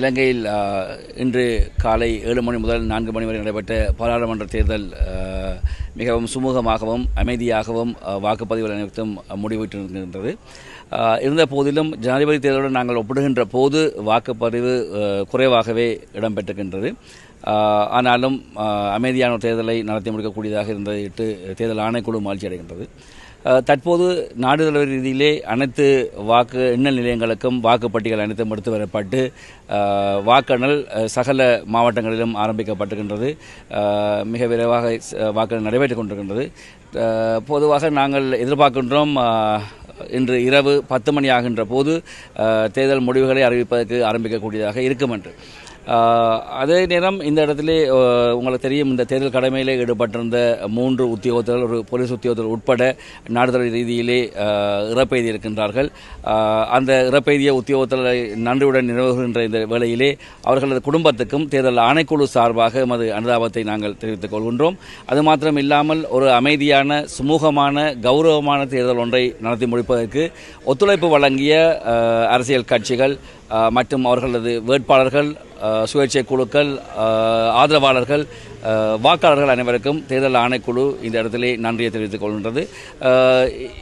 இலங்கையில் இன்று காலை ஏழு மணி முதல் நான்கு மணி வரை நடைபெற்ற பாராளுமன்ற தேர்தல் மிகவும் சுமூகமாகவும் அமைதியாகவும் வாக்குப்பதிவு அனைத்தும் முடிவிட்டிருக்கின்றது இருந்த போதிலும் ஜனாதிபதி தேர்தலுடன் நாங்கள் ஒப்பிடுகின்ற போது வாக்குப்பதிவு குறைவாகவே இடம்பெற்றிருக்கின்றது. ஆனாலும் அமைதியான தேர்தலை நடத்தி முடிக்கக்கூடியதாக இருந்ததையிட்டு தேர்தல் ஆணைக்குழு மகிழ்ச்சி அடைகின்றது. தற்போது நாடு ரீதியிலே அனைத்து வாக்கு எண்ணல் நிலையங்களுக்கும் வாக்குப்பட்டிகள் அனைத்தும் எடுத்து வரப்பட்டு வாக்கெண்ணல் சகல மாவட்டங்களிலும் ஆரம்பிக்கப்பட்டிருக்கின்றது. மிக விரைவாக ச- வாக்கெண்ணல் நடைபெற்றுக் கொண்டிருக்கின்றது. பொதுவாக நாங்கள் எதிர்பார்க்கின்றோம் இன்று இரவு பத்து மணி ஆகின்ற போது தேர்தல் முடிவுகளை அறிவிப்பதற்கு ஆரம்பிக்கக்கூடியதாக இருக்கும் என்று அதே நேரம் இந்த இடத்திலே உங்களுக்கு தெரியும் இந்த தேர்தல் கடமையில் ஈடுபட்டிருந்த மூன்று உத்தியோகத்தர்கள் ஒரு போலீஸ் உத்தியோகத்தர் உட்பட நாடுதல் ரீதியிலே இறப்பெய்தி இருக்கின்றார்கள். அந்த இறப்பெய்திய உத்தியோகத்தர்களை நன்றியுடன் நிறுவுகின்ற இந்த வேளையிலே அவர்களது குடும்பத்துக்கும் தேர்தல் ஆணைக்குழு சார்பாக எமது அனுதாபத்தை நாங்கள் தெரிவித்துக் கொள்கின்றோம். அது மாத்திரம் இல்லாமல் ஒரு அமைதியான சுமூகமான கௌரவமான தேர்தல் ஒன்றை நடத்தி முடிப்பதற்கு ஒத்துழைப்பு வழங்கிய அரசியல் கட்சிகள் மற்றும் அவர்களது வேட்பாளர்கள் சுயேட்சை குழுக்கள் ஆதரவாளர்கள் வாக்காளர்கள் அனைவருக்கும் தேர்தல் ஆணைக்குழு இந்த இடத்திலே நன்றியை தெரிவித்துக் கொள்கின்றது.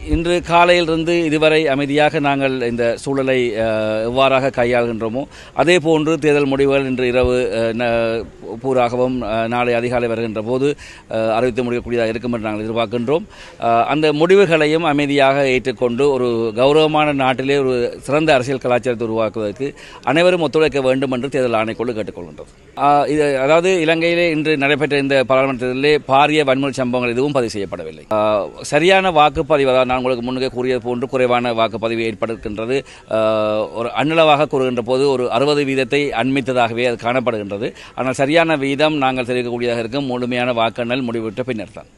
இன்று காலையிலிருந்து இதுவரை அமைதியாக நாங்கள் இந்த சூழலை எவ்வாறாக கையாள்கின்றோமோ அதே போன்று தேர்தல் முடிவுகள் இன்று இரவு ந- பூராகவும் நாளை அதிகாலை வருகின்ற போது அறிவித்து முடிக்கக்கூடியதாக இருக்கும் என்று நாங்கள் எதிர்பார்க்கின்றோம். அந்த முடிவுகளையும் அமைதியாக ஏற்றுக்கொண்டு ஒரு கௌரவமான நாட்டிலே ஒரு சிறந்த அரசியல் கலாச்சாரத்தை உருவாக்குவதற்கு அனைவரும் ஒத்துழைக்க வேண்டும் என்று தேர்தல் ஆணைக்குழு கேட்டுக்கொள்கின்றது. இது அதாவது இலங்கையிலே இன்று நடைபெற்ற இந்த பாராளுமன்றத்திலே பாரிய வன்முறை சம்பவங்கள் எதுவும் பதிவு செய்யப்படவில்லை. சரியான வாக்குப்பதிவு அதாவது நான் உங்களுக்கு முன்னே கூறியது போன்று குறைவான வாக்குப்பதிவு ஏற்படுகின்றது. ஒரு அன்னளவாக கூறுகின்ற போது ஒரு அறுபது வீதத்தை அண்மித்ததாகவே அது காணப்படுகின்றது. ஆனால் சரியான வீதம் நாங்கள் தெரிவிக்கக்கூடியதாக இருக்கும். முழுமையான வாக்கெண்ணல் முடிவுற்ற பின்னர் தான்